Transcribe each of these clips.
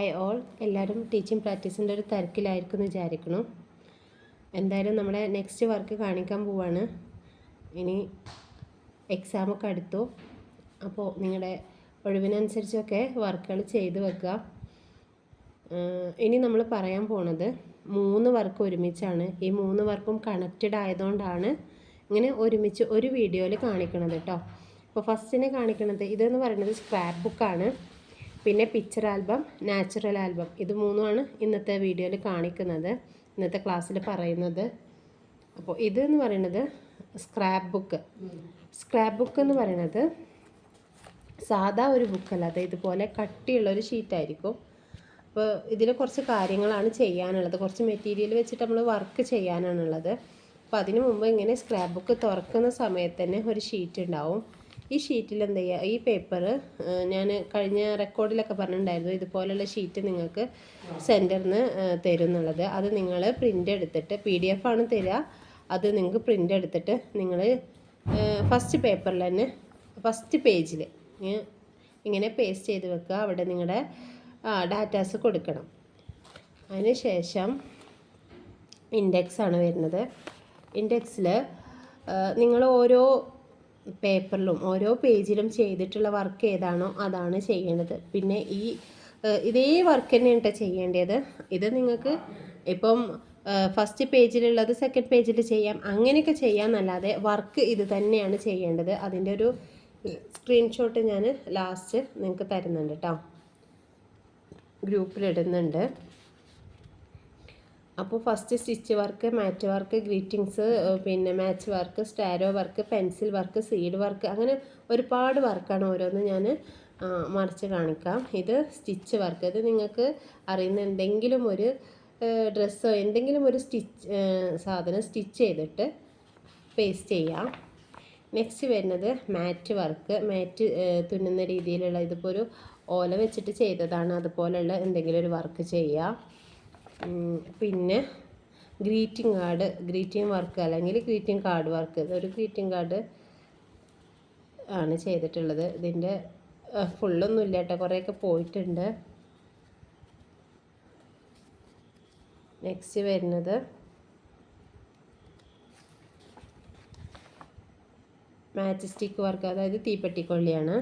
high all എല്ലാവരും teaching പ്രാക്ടീസിൻ്റെ ഒരു തിരക്കിലായിരിക്കും എന്ന് വിചാരിക്കണം എന്തായാലും നമ്മുടെ നെക്സ്റ്റ് വർക്ക് കാണിക്കാൻ പോവാണ് ഇനി എക്സാമൊക്കെ അടുത്തു അപ്പോൾ നിങ്ങളുടെ ഒഴിവിനനുസരിച്ചൊക്കെ വർക്കുകൾ ചെയ്ത് വെക്കുക ഇനി നമ്മൾ പറയാൻ പോണത് മൂന്ന് വർക്ക് ഒരുമിച്ചാണ് ഈ മൂന്ന് വർക്കും കണക്റ്റഡ് ആയതുകൊണ്ടാണ് ഇങ്ങനെ ഒരുമിച്ച് ഒരു വീഡിയോയിൽ കാണിക്കണത് കേട്ടോ അപ്പോൾ ഫസ്റ്റിനെ കാണിക്കണത് ഇതെന്ന് പറയുന്നത് സ്ക്രാപ്പ് ബുക്കാണ് പിന്നെ പിക്ചർ ആൽബം നാച്ചുറൽ ആൽബം ഇത് മൂന്നുമാണ് ഇന്നത്തെ വീഡിയോയിൽ കാണിക്കുന്നത് ഇന്നത്തെ ക്ലാസ്സിൽ പറയുന്നത് അപ്പോൾ ഇത് എന്ന് പറയുന്നത് സ്ക്രാപ്പ് ബുക്ക് സ്ക്രാപ്പ് ബുക്ക് എന്ന് പറയുന്നത് സാധാ ഒരു ബുക്കല്ലാതെ ഇതുപോലെ കട്ടിയുള്ള ഒരു ഷീറ്റായിരിക്കും അപ്പോൾ ഇതിൽ കുറച്ച് കാര്യങ്ങളാണ് ചെയ്യാനുള്ളത് കുറച്ച് മെറ്റീരിയൽ വെച്ചിട്ട് നമ്മൾ വർക്ക് ചെയ്യാനാണുള്ളത് അപ്പോൾ അതിനു മുമ്പ് ഇങ്ങനെ സ്ക്രാപ്പ് ബുക്ക് തുറക്കുന്ന സമയത്ത് തന്നെ ഒരു ഷീറ്റ് ഉണ്ടാവും ഈ ഷീറ്റിൽ എന്ത് ചെയ്യുക ഈ പേപ്പർ ഞാൻ കഴിഞ്ഞ റെക്കോർഡിലൊക്കെ പറഞ്ഞിട്ടുണ്ടായിരുന്നു ഇതുപോലുള്ള ഷീറ്റ് നിങ്ങൾക്ക് സെൻറ്ററിൽ നിന്ന് തരും എന്നുള്ളത് അത് നിങ്ങൾ പ്രിൻ്റ് എടുത്തിട്ട് പി ഡി എഫ് ആണ് തരിക അത് നിങ്ങൾക്ക് പ്രിൻ്റ് എടുത്തിട്ട് നിങ്ങൾ ഫസ്റ്റ് പേപ്പറിൽ തന്നെ ഫസ്റ്റ് പേജിൽ ഇങ്ങനെ പേസ്റ്റ് ചെയ്ത് വെക്കുക അവിടെ നിങ്ങളുടെ ഡാറ്റാസ് കൊടുക്കണം അതിന് ശേഷം ഇൻഡെക്സ് ആണ് വരുന്നത് ഇൻഡെക്സിൽ നിങ്ങൾ ഓരോ പേപ്പറിലും ഓരോ പേജിലും ചെയ്തിട്ടുള്ള വർക്ക് ഏതാണോ അതാണ് ചെയ്യേണ്ടത് പിന്നെ ഈ ഇതേ വർക്ക് തന്നെയാണ് കേട്ടോ ചെയ്യേണ്ടത് ഇത് നിങ്ങൾക്ക് ഇപ്പം ഫസ്റ്റ് പേജിലുള്ളത് സെക്കൻഡ് പേജിൽ ചെയ്യാം അങ്ങനെയൊക്കെ ചെയ്യാമെന്നല്ലാതെ വർക്ക് ഇത് തന്നെയാണ് ചെയ്യേണ്ടത് അതിൻ്റെ ഒരു സ്ക്രീൻഷോട്ട് ഞാൻ ലാസ്റ്റ് നിങ്ങൾക്ക് തരുന്നുണ്ട് കേട്ടോ ഗ്രൂപ്പിലിടുന്നുണ്ട് അപ്പോൾ first stitch work mat work greetings പിന്നെ match work straw work pencil work seed work അങ്ങനെ ഒരുപാട് വർക്കാണ് ഓരോന്ന് ഞാൻ മറിച്ച് കാണിക്കാം ഇത് സ്റ്റിച്ച് വർക്ക് ഇത് നിങ്ങൾക്ക് അറിയുന്ന എന്തെങ്കിലും ഒരു ഡ്രസ്സോ എന്തെങ്കിലും ഒരു സ്റ്റിച്ച് സാധനം സ്റ്റിച്ച് ചെയ്തിട്ട് പേസ്റ്റ് ചെയ്യാം നെക്സ്റ്റ് വരുന്നത് മാറ്റ് വർക്ക് മാറ്റ് തുന്നുന്ന രീതിയിലുള്ള ഇതിപ്പോൾ ഒരു ഓല വെച്ചിട്ട് ചെയ്തതാണ് അതുപോലെയുള്ള എന്തെങ്കിലും ഒരു വർക്ക് ചെയ്യുക പിന്നെ ഗ്രീറ്റിംഗ് കാർഡ് ഗ്രീറ്റിംഗ് വർക്ക് അല്ലെങ്കിൽ ഗ്രീറ്റിംഗ് കാർഡ് വർക്ക് ഒരു ഗ്രീറ്റിംഗ് കാർഡ് ആണ് ചെയ്തിട്ടുള്ളത് ഇതിൻ്റെ ഫുള്ളൊന്നും ഇല്ല കേട്ടോ കുറേയൊക്കെ പോയിട്ടുണ്ട് നെക്സ്റ്റ് വരുന്നത് മാജസ്റ്റിക് വർക്ക് അതായത് തീപ്പെട്ടിക്കൊള്ളിയാണ്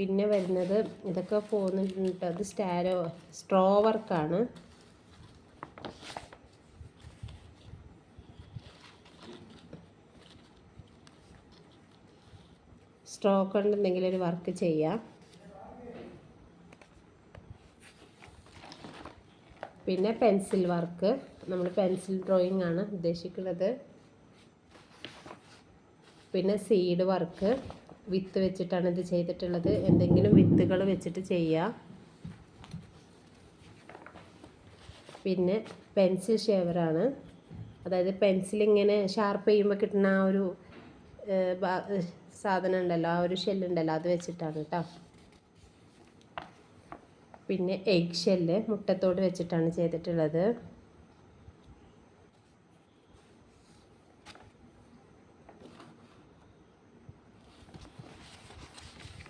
പിന്നെ വരുന്നത് ഇതൊക്കെ പോകുന്നുണ്ട് അത് സ്റ്റാരോ സ്ട്രോ വർക്കാണ് സ്ട്രോ കൊണ്ട് എന്തെങ്കിലും ഒരു വർക്ക് ചെയ്യാം പിന്നെ പെൻസിൽ വർക്ക് നമ്മൾ പെൻസിൽ ഡ്രോയിങ് ആണ് ഉദ്ദേശിക്കുന്നത് പിന്നെ സീഡ് വർക്ക് വിത്ത് വെച്ചിട്ടാണ് ഇത് ചെയ്തിട്ടുള്ളത് എന്തെങ്കിലും വിത്തുകൾ വെച്ചിട്ട് ചെയ്യുക പിന്നെ പെൻസിൽ ഷേവറാണ് അതായത് പെൻസിൽ ഇങ്ങനെ ഷാർപ്പ് ചെയ്യുമ്പോൾ കിട്ടുന്ന ആ ഒരു സാധനം ഉണ്ടല്ലോ ആ ഒരു ഷെല്ലുണ്ടല്ലോ അത് വെച്ചിട്ടാണ് കേട്ടോ പിന്നെ എഗ് ഷെല്ല് മുട്ടത്തോട് വെച്ചിട്ടാണ് ചെയ്തിട്ടുള്ളത്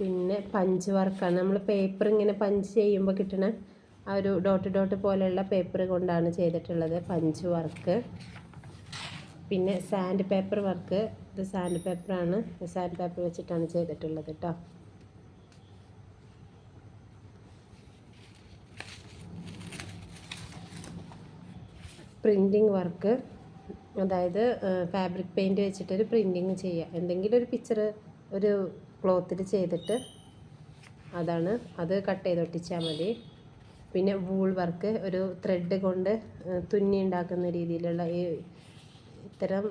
പിന്നെ പഞ്ച് വർക്കാണ് നമ്മൾ പേപ്പർ ഇങ്ങനെ പഞ്ച് ചെയ്യുമ്പോൾ കിട്ടണ ആ ഒരു ഡോട്ട് ഡോട്ട് പോലെയുള്ള പേപ്പർ കൊണ്ടാണ് ചെയ്തിട്ടുള്ളത് പഞ്ച് വർക്ക് പിന്നെ സാൻഡ് പേപ്പർ വർക്ക് ഇത് സാൻഡ് പേപ്പറാണ് സാൻഡ് പേപ്പർ വെച്ചിട്ടാണ് ചെയ്തിട്ടുള്ളത് കേട്ടോ പ്രിൻറ്റിങ് വർക്ക് അതായത് ഫാബ്രിക് പെയിൻറ്റ് വെച്ചിട്ടൊരു പ്രിൻറ്റിങ് ചെയ്യുക എന്തെങ്കിലും ഒരു പിക്ചർ ഒരു ക്ലോത്തിൽ ചെയ്തിട്ട് അതാണ് അത് കട്ട് ഒട്ടിച്ചാൽ മതി പിന്നെ വൂൾ വർക്ക് ഒരു ത്രെഡ് കൊണ്ട് തുന്നി ഉണ്ടാക്കുന്ന രീതിയിലുള്ള ഈ ഇത്തരം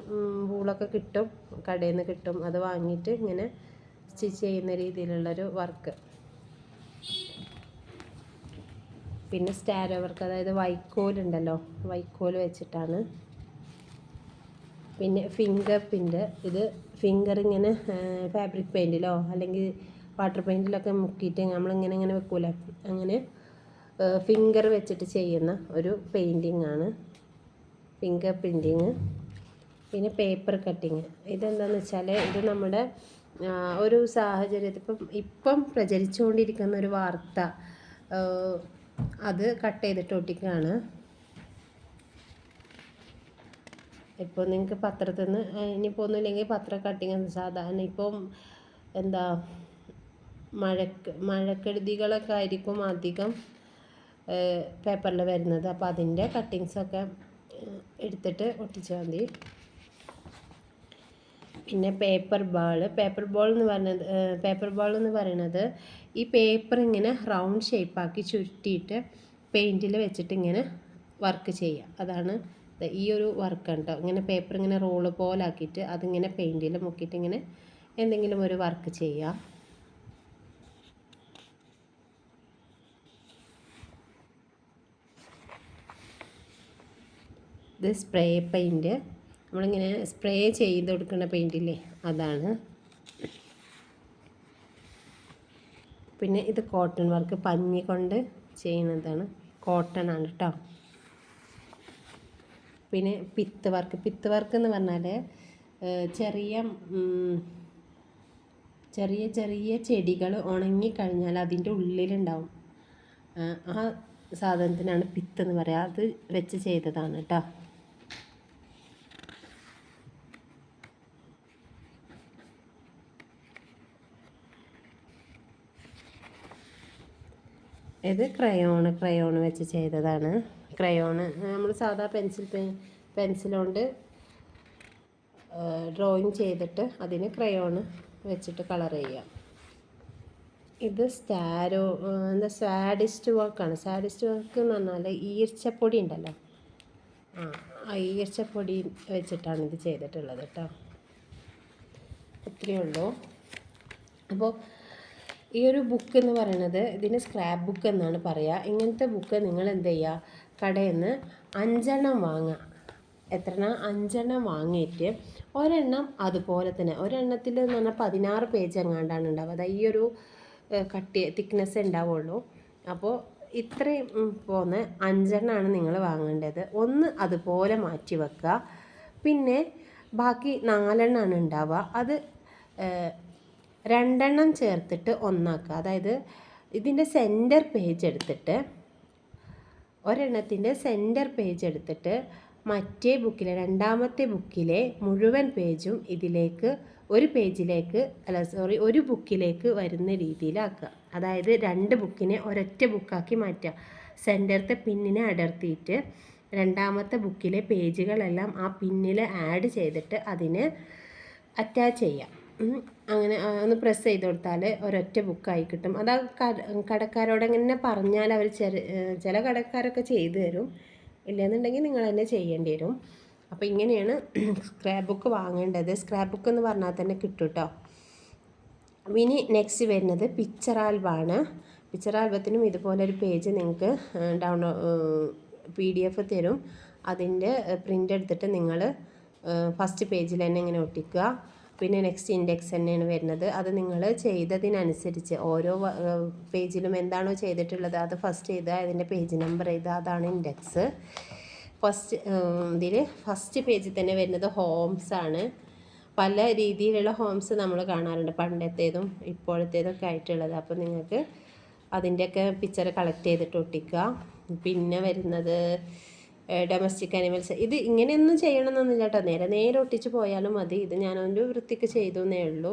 വൂളൊക്കെ കിട്ടും കടയിൽ നിന്ന് കിട്ടും അത് വാങ്ങിയിട്ട് ഇങ്ങനെ സ്റ്റിച്ച് ചെയ്യുന്ന രീതിയിലുള്ളൊരു വർക്ക് പിന്നെ സ്റ്റാരോ വർക്ക് അതായത് വൈക്കോലുണ്ടല്ലോ വൈക്കോൽ വെച്ചിട്ടാണ് പിന്നെ ഫിംഗർ പ്രിൻ്റ് ഇത് ഫിംഗർ ഇങ്ങനെ ഫാബ്രിക് പെയിൻറ്റിലോ അല്ലെങ്കിൽ വാട്ടർ പെയിൻറ്റിലൊക്കെ മുക്കിയിട്ട് നമ്മളിങ്ങനെ ഇങ്ങനെ വെക്കൂലേ അങ്ങനെ ഫിംഗർ വെച്ചിട്ട് ചെയ്യുന്ന ഒരു പെയിൻറ്റിങ് ആണ് ഫിംഗർ പ്രിൻറ്റിങ് പിന്നെ പേപ്പർ കട്ടിങ് ഇതെന്താണെന്ന് വെച്ചാൽ ഇത് നമ്മുടെ ഒരു സാഹചര്യത്തിൽ ഇപ്പം ഇപ്പം പ്രചരിച്ചുകൊണ്ടിരിക്കുന്ന ഒരു വാർത്ത അത് കട്ട് ചെയ്തിട്ട് ഒട്ടിക്കുകയാണ് ഇപ്പോൾ നിങ്ങൾക്ക് പത്രത്തിൽ നിന്ന് ഇനിയിപ്പോൾ ഒന്നുമില്ലെങ്കിൽ പത്ര കട്ടിങ് സാധാരണ ഇപ്പം എന്താ മഴക്ക് മഴക്കെടുതികളൊക്കെ ആയിരിക്കും അധികം പേപ്പറിൽ വരുന്നത് അപ്പം അതിൻ്റെ കട്ടിങ്സൊക്കെ എടുത്തിട്ട് ഒട്ടിച്ചാൽ മതി പിന്നെ പേപ്പർ ബോൾ പേപ്പർ ബോൾ എന്ന് പറയുന്നത് പേപ്പർ ബോൾ എന്ന് പറയുന്നത് ഈ പേപ്പർ ഇങ്ങനെ റൗണ്ട് ഷേപ്പാക്കി ചുരുട്ടിയിട്ട് പെയിൻറ്റിൽ വെച്ചിട്ട് ഇങ്ങനെ വർക്ക് ചെയ്യുക അതാണ് ഈ ഒരു വർക്കാണ് കേട്ടോ ഇങ്ങനെ പേപ്പർ ഇങ്ങനെ റോള് ആക്കിയിട്ട് അതിങ്ങനെ പെയിൻറ്റിൽ മുക്കിയിട്ട് ഇങ്ങനെ എന്തെങ്കിലും ഒരു വർക്ക് ചെയ്യാം ഇത് സ്പ്രേ പെയിൻറ്റ് നമ്മളിങ്ങനെ സ്പ്രേ ചെയ്ത് കൊടുക്കുന്ന പെയിൻറ്റില്ലേ അതാണ് പിന്നെ ഇത് കോട്ടൺ വർക്ക് പഞ്ഞി കൊണ്ട് ചെയ്യുന്നതാണ് കോട്ടൺ ആണ് കേട്ടോ പിന്നെ പിത്ത് വർക്ക് പിത്ത് വർക്ക് എന്ന് പറഞ്ഞാൽ ചെറിയ ചെറിയ ചെറിയ ചെടികൾ ഉണങ്ങിക്കഴിഞ്ഞാൽ അതിൻ്റെ ഉള്ളിലുണ്ടാവും ആ സാധനത്തിനാണ് പിത്ത് എന്ന് പറയുക അത് വെച്ച് ചെയ്തതാണ് കേട്ടോ ഇത് ക്രയോണ് ക്രയോൺ വെച്ച് ചെയ്തതാണ് ക്രയോണ് നമ്മൾ സാധാ പെൻസിൽ പെൻസിൽ കൊണ്ട് ഡ്രോയിങ് ചെയ്തിട്ട് അതിന് ക്രയോണ് വെച്ചിട്ട് കളർ ചെയ്യാം ഇത് സ്റ്റാരോ എന്താ സാഡിസ്റ്റ് വർക്കാണ് സാഡിസ്റ്റ് വർക്ക് എന്ന് പറഞ്ഞാൽ ഈർച്ചപ്പൊടി ഉണ്ടല്ലോ ആ ഈർച്ചപ്പൊടി വെച്ചിട്ടാണ് ഇത് ചെയ്തിട്ടുള്ളത് കേട്ടോ അത്രയേ ഉള്ളൂ അപ്പോൾ ഈ ഒരു ബുക്ക് എന്ന് പറയുന്നത് ഇതിന് സ്ക്രാപ്പ് ബുക്ക് എന്നാണ് പറയുക ഇങ്ങനത്തെ ബുക്ക് നിങ്ങൾ എന്ത് ചെയ്യുക കടയിൽ നിന്ന് അഞ്ചെണ്ണം വാങ്ങുക എത്രയെണ്ണം അഞ്ചെണ്ണം വാങ്ങിയിട്ട് ഒരെണ്ണം അതുപോലെ തന്നെ ഒരെണ്ണത്തിൽ എന്ന് പറഞ്ഞാൽ പതിനാറ് പേജ് എങ്ങാണ്ടാണ് ഉണ്ടാവുക ഈ ഒരു കട്ടി തിക്നെസ് ഉണ്ടാവുള്ളൂ അപ്പോൾ ഇത്രയും പോന്ന് അഞ്ചെണ്ണമാണ് നിങ്ങൾ വാങ്ങേണ്ടത് ഒന്ന് അതുപോലെ മാറ്റി വെക്കുക പിന്നെ ബാക്കി നാലെണ്ണമാണ് ഉണ്ടാവുക അത് രണ്ടെണ്ണം ചേർത്തിട്ട് ഒന്നാക്കുക അതായത് ഇതിൻ്റെ സെൻറ്റർ പേജ് എടുത്തിട്ട് ഒരെണ്ണത്തിൻ്റെ സെൻറ്റർ പേജ് എടുത്തിട്ട് മറ്റേ ബുക്കിലെ രണ്ടാമത്തെ ബുക്കിലെ മുഴുവൻ പേജും ഇതിലേക്ക് ഒരു പേജിലേക്ക് അല്ല സോറി ഒരു ബുക്കിലേക്ക് വരുന്ന രീതിയിലാക്കുക അതായത് രണ്ട് ബുക്കിനെ ഒരൊറ്റ ബുക്കാക്കി മാറ്റുക സെൻറ്ററത്തെ പിന്നിനെ അടർത്തിയിട്ട് രണ്ടാമത്തെ ബുക്കിലെ പേജുകളെല്ലാം ആ പിന്നിൽ ആഡ് ചെയ്തിട്ട് അതിന് അറ്റാച്ച് ചെയ്യാം അങ്ങനെ ഒന്ന് പ്രസ് ചെയ്ത് കൊടുത്താൽ ഒരൊറ്റ ബുക്കായി കിട്ടും അത് കടക്കാരോട് എങ്ങനെ പറഞ്ഞാൽ അവർ ചില കടക്കാരൊക്കെ ചെയ്തു തരും ഇല്ലയെന്നുണ്ടെങ്കിൽ നിങ്ങൾ തന്നെ ചെയ്യേണ്ടി വരും അപ്പോൾ ഇങ്ങനെയാണ് സ്ക്രാപ്പ് ബുക്ക് വാങ്ങേണ്ടത് സ്ക്രാപ്പ് ബുക്ക് എന്ന് പറഞ്ഞാൽ തന്നെ കിട്ടും കേട്ടോ ഇനി നെക്സ്റ്റ് വരുന്നത് പിക്ചർ ആൽബമാണ് പിക്ചർ ആൽബത്തിനും ഇതുപോലൊരു പേജ് നിങ്ങൾക്ക് ഡൗൺലോ പി ഡി എഫ് തരും അതിൻ്റെ പ്രിൻ്റ് എടുത്തിട്ട് നിങ്ങൾ ഫസ്റ്റ് പേജിൽ തന്നെ ഇങ്ങനെ ഒട്ടിക്കുക പിന്നെ നെക്സ്റ്റ് ഇൻഡെക്സ് തന്നെയാണ് വരുന്നത് അത് നിങ്ങൾ ചെയ്തതിനനുസരിച്ച് ഓരോ പേജിലും എന്താണോ ചെയ്തിട്ടുള്ളത് അത് ഫസ്റ്റ് ചെയ്ത് അതിൻ്റെ പേജ് നമ്പർ ചെയ്ത് അതാണ് ഇൻഡെക്സ് ഫസ്റ്റ് ഇതിൽ ഫസ്റ്റ് പേജിൽ തന്നെ വരുന്നത് ഹോംസ് ആണ് പല രീതിയിലുള്ള ഹോംസ് നമ്മൾ കാണാറുണ്ട് പണ്ടത്തേതും ഇപ്പോഴത്തേതൊക്കെ ആയിട്ടുള്ളത് അപ്പോൾ നിങ്ങൾക്ക് അതിൻ്റെയൊക്കെ പിക്ചർ കളക്ട് ചെയ്തിട്ട് ഒട്ടിക്കുക പിന്നെ വരുന്നത് ഡൊമസ്റ്റിക് അനിമൽസ് ഇത് ഇങ്ങനെയൊന്നും ചെയ്യണമെന്നൊന്നുമില്ല കേട്ടോ നേരെ നേരെ ഒട്ടിച്ച് പോയാലും മതി ഇത് ഞാനൊരു വൃത്തിക്ക് ചെയ്തു എന്നേ ഉള്ളൂ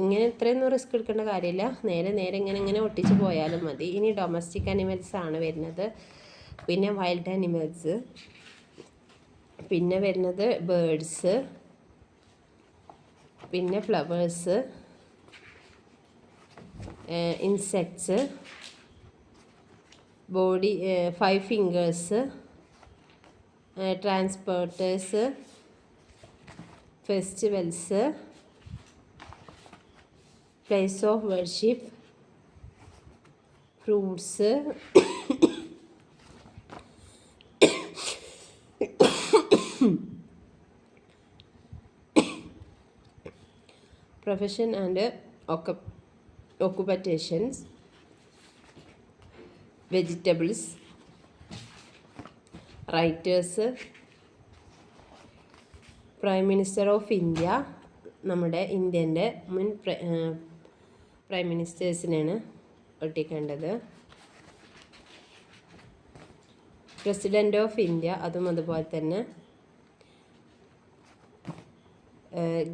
ഇങ്ങനെ ഇത്രയൊന്നും റിസ്ക് എടുക്കേണ്ട കാര്യമില്ല നേരെ നേരെ ഇങ്ങനെ ഇങ്ങനെ ഒട്ടിച്ച് പോയാലും മതി ഇനി ഡൊമസ്റ്റിക് അനിമൽസ് ആണ് വരുന്നത് പിന്നെ വൈൽഡ് അനിമൽസ് പിന്നെ വരുന്നത് ബേഡ്സ് പിന്നെ flowers insects body five fingers transporters festivals place of worship fruits profession and occupations vegetables writers prime minister of India നമ്മുടെ ഇന്ത്യൻ്റെ മുൻ പ്രൈം മിനിസ്റ്റേഴ്സിനെയാണ് ഒട്ടിക്കേണ്ടത് പ്രസിഡൻ്റ് ഓഫ് ഇന്ത്യ അതും അതുപോലെ തന്നെ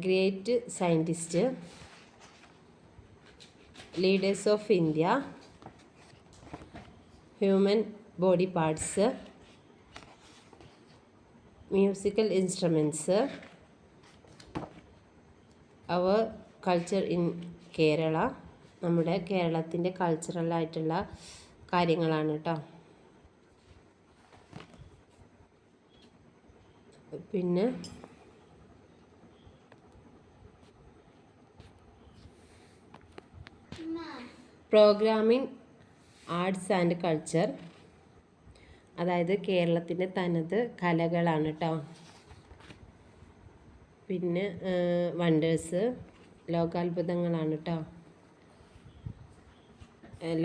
great scientist leaders of India human body parts musical instruments our culture in Kerala നമ്മുടെ കേരളത്തിൻ്റെ കൾച്ചറലായിട്ടുള്ള കാര്യങ്ങളാണ് കേട്ടോ പിന്നെ പ്രോഗ്രാമിംഗ് ആർട്സ് ആൻഡ് കൾച്ചർ അതായത് കേരളത്തിൻ്റെ തനത് കലകളാണ് കേട്ടോ പിന്നെ വണ്ടേഴ്സ് ലോകാത്ഭുതങ്ങളാണ് കേട്ടോ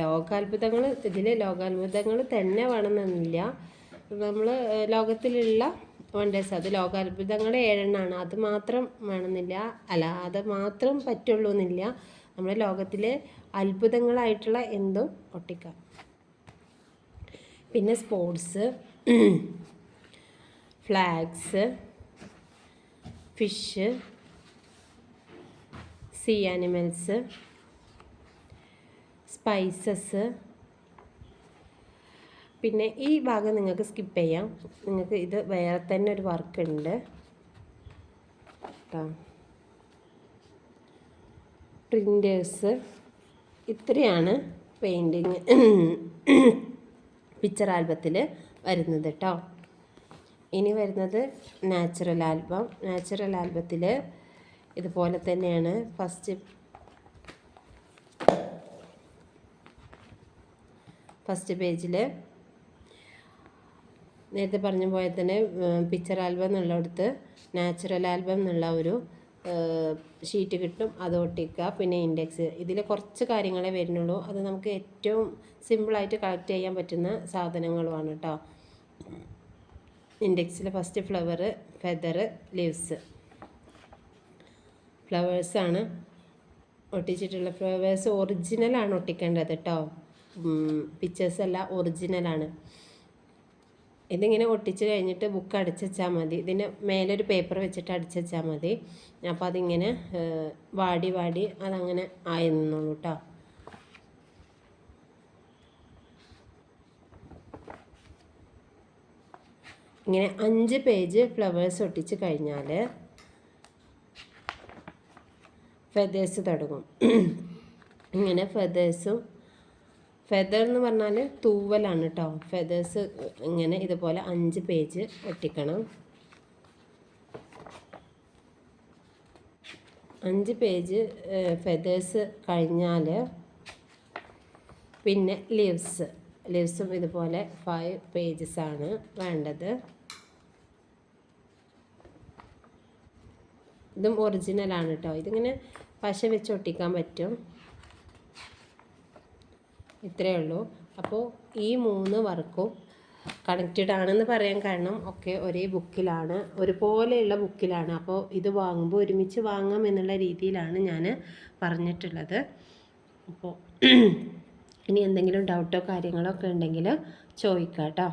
ലോകാത്ഭുതങ്ങൾ ഇതിൽ ലോകാത്ഭുതങ്ങൾ തന്നെ വേണമെന്നില്ല നമ്മൾ ലോകത്തിലുള്ള വണ്ടേഴ്സ് അത് ലോകാത്ഭുതങ്ങൾ ഏഴെണ്ണമാണ് അത് മാത്രം വേണമെന്നില്ല അല്ല അത് മാത്രം പറ്റുള്ളൂ എന്നില്ല നമ്മുടെ ലോകത്തിലെ അത്ഭുതങ്ങളായിട്ടുള്ള എന്തും ഒട്ടിക്കാം പിന്നെ sports flags fish sea animals spices പിന്നെ ഈ ഭാഗം നിങ്ങൾക്ക് സ്കിപ്പ് ചെയ്യാം നിങ്ങൾക്ക് ഇത് വേറെ തന്നെ ഒരു വർക്ക് ഉണ്ട് പ്രിൻറ്റേഴ്സ് ഇത്രയാണ് പെയിൻറ്റിങ് പിക്ചർ ആൽബത്തിൽ വരുന്നത് കേട്ടോ ഇനി വരുന്നത് നാച്ചുറൽ ആൽബം നാച്ചുറൽ ആൽബത്തിൽ ഇതുപോലെ തന്നെയാണ് ഫസ്റ്റ് ഫസ്റ്റ് പേജിൽ നേരത്തെ പറഞ്ഞ പോലെ തന്നെ പിക്ചർ ആൽബം എന്നുള്ളടത്ത് നാച്ചുറൽ ആൽബം എന്നുള്ള ഒരു ഷീറ്റ് കിട്ടും അത് ഒട്ടിക്കുക പിന്നെ ഇൻഡെക്സ് ഇതിൽ കുറച്ച് കാര്യങ്ങളെ വരുന്നുള്ളൂ അത് നമുക്ക് ഏറ്റവും സിമ്പിളായിട്ട് കളക്ട് ചെയ്യാൻ പറ്റുന്ന സാധനങ്ങളുമാണ് കേട്ടോ ഇൻഡെക്സിൽ ഫസ്റ്റ് ഫ്ലവർ ഫെദർ ലീവ്സ് ഫ്ലവേഴ്സാണ് ഒട്ടിച്ചിട്ടുള്ള ഫ്ലവേഴ്സ് ഒറിജിനലാണ് ഒട്ടിക്കേണ്ടത് കേട്ടോ പിക്ചേഴ്സ് അല്ല ഒറിജിനലാണ് ഇതിങ്ങനെ ഒട്ടിച്ച് കഴിഞ്ഞിട്ട് ബുക്ക് അടിച്ചാൽ മതി ഇതിൻ്റെ മേലൊരു ഒരു പേപ്പർ വെച്ചിട്ട് അടിച്ചാൽ മതി അപ്പോൾ അതിങ്ങനെ വാടി വാടി അതങ്ങനെ ആയി നിന്നോളൂ കേട്ടോ ഇങ്ങനെ അഞ്ച് പേജ് ഫ്ലവേഴ്സ് ഒട്ടിച്ച് കഴിഞ്ഞാൽ ഫെതേഴ്സ് തുടങ്ങും ഇങ്ങനെ ഫെതേഴ്സും ഫെദർ എന്ന് പറഞ്ഞാൽ തൂവലാണ് കേട്ടോ ഫെദേഴ്സ് ഇങ്ങനെ ഇതുപോലെ അഞ്ച് പേജ് ഒട്ടിക്കണം അഞ്ച് പേജ് ഫെദേഴ്സ് കഴിഞ്ഞാൽ പിന്നെ ലീവ്സ് ലീവ്സും ഇതുപോലെ ഫൈവ് പേജസ് ആണ് വേണ്ടത് ഇതും ഒറിജിനലാണ് കേട്ടോ ഇതിങ്ങനെ പശ വെച്ച് ഒട്ടിക്കാൻ പറ്റും ഇത്രയേ ഉള്ളൂ അപ്പോൾ ഈ മൂന്ന് വർക്കും കണക്റ്റഡ് ആണെന്ന് പറയാൻ കാരണം ഒക്കെ ഒരേ ബുക്കിലാണ് ഒരുപോലെയുള്ള ബുക്കിലാണ് അപ്പോൾ ഇത് വാങ്ങുമ്പോൾ ഒരുമിച്ച് വാങ്ങാം എന്നുള്ള രീതിയിലാണ് ഞാൻ പറഞ്ഞിട്ടുള്ളത് അപ്പോൾ ഇനി എന്തെങ്കിലും ഡൗട്ടോ കാര്യങ്ങളോ ഒക്കെ ഉണ്ടെങ്കിൽ ചോദിക്കാം കേട്ടോ